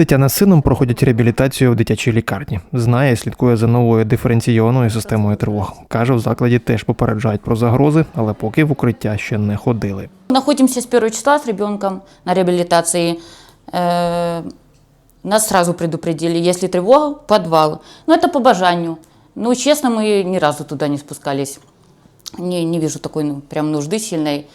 Тетяна з сином проходять реабілітацію в дитячій лікарні. Знає, слідкує за новою диференційованою системою тривог. Каже, в закладі теж попереджають про загрози, але поки в укриття ще не ходили. Находимся с первого числа с ребенком на реабилитации. Э, Нас сразу предупредили, если тревога, в подвал. Ну, это по бажанию. Ну, честно, мы ни разу туда не спускались. Не, не вижу такой ну, прям нужды сильной.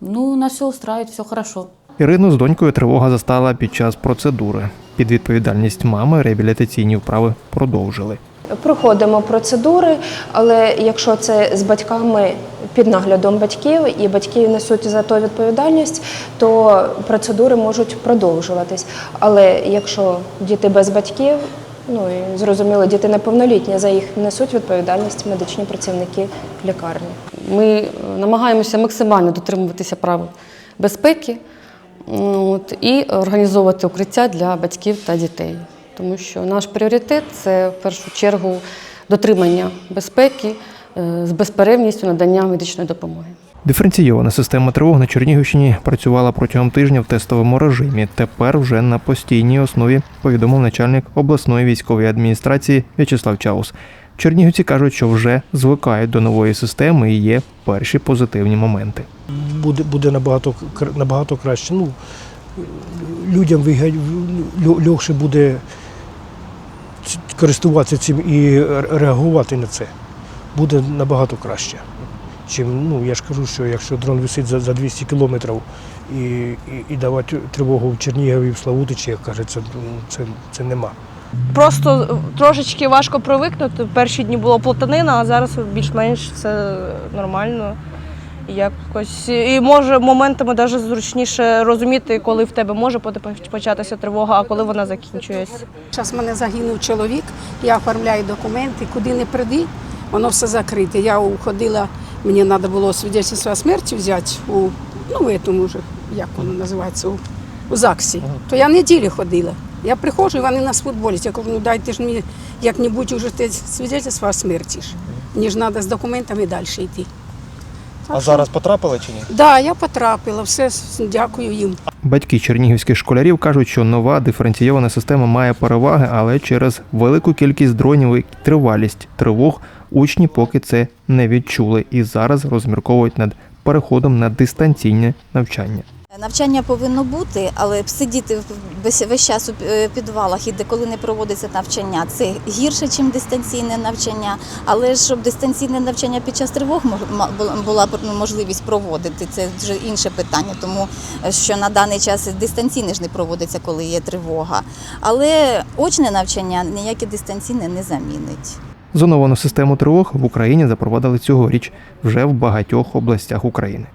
Ну, нас все устраивает, все хорошо. Ірину з донькою тривога застала під час процедури. Під відповідальність мами реабілітаційні вправи продовжили. Проходимо процедури, але якщо це з батьками під наглядом батьків і батьки несуть за то відповідальність, то процедури можуть продовжуватись. Але якщо діти без батьків, ну і зрозуміло, діти неповнолітні, за їх несуть відповідальність медичні працівники лікарні. Ми е, намагаємося максимально дотримуватися правил безпеки от, і організовувати укриття для батьків та дітей. Тому що наш пріоритет це в першу чергу дотримання безпеки е, з безперервністю надання медичної допомоги. Диференційована система тривог на Чернігівщині працювала протягом тижня в тестовому режимі. Тепер вже на постійній основі повідомив начальник обласної військової адміністрації В'ячеслав Чаус. Чернігівці кажуть, що вже звикають до нової системи і є перші позитивні моменти. Буде, буде набагато, набагато краще. Ну, людям легше буде користуватися цим і реагувати на це. Буде набагато краще. Чим, ну, я ж кажу, що якщо дрон висить за, за 200 кілометрів і, і, і давати тривогу в Чернігові, в Славутичі, як кажеться, ну, це, це нема. Просто трошечки важко привикнути. Перші дні було плутанина, а зараз більш-менш це нормально. Якось і може моментами навіть зручніше розуміти, коли в тебе може початися тривога, а коли вона закінчується. Зараз в мене загинув чоловік, я оформляю документи, куди не приди, воно все закрите. Я уходила, мені треба було свідоцтво смерті взяти у ну, в этому же, як воно називається, у, у ЗАГСі. То я неділю ходила. Я приходжу, і вони нас футболять. Я кажу, ну дайте ж мені як-небудь уже свідоцтво смерті ж. Мені ж треба з документами далі йти. А зараз потрапили чи ні? Так, да, я потрапила, все, дякую їм. Батьки чернігівських школярів кажуть, що нова диференційована система має переваги, але через велику кількість дронів і тривалість тривог учні поки це не відчули і зараз розмірковують над переходом на дистанційне навчання. Навчання повинно бути, але сидіти весь, час у е, підвалах і деколи не проводиться навчання, це гірше, ніж дистанційне навчання. Але щоб дистанційне навчання під час тривог була- була можливість проводити, це вже інше питання, тому е, що на даний час дистанційне ж не проводиться, коли є тривога. Але очне навчання ніяке дистанційне не замінить. Зоновану систему тривог в Україні запровадили цьогоріч вже в багатьох областях України.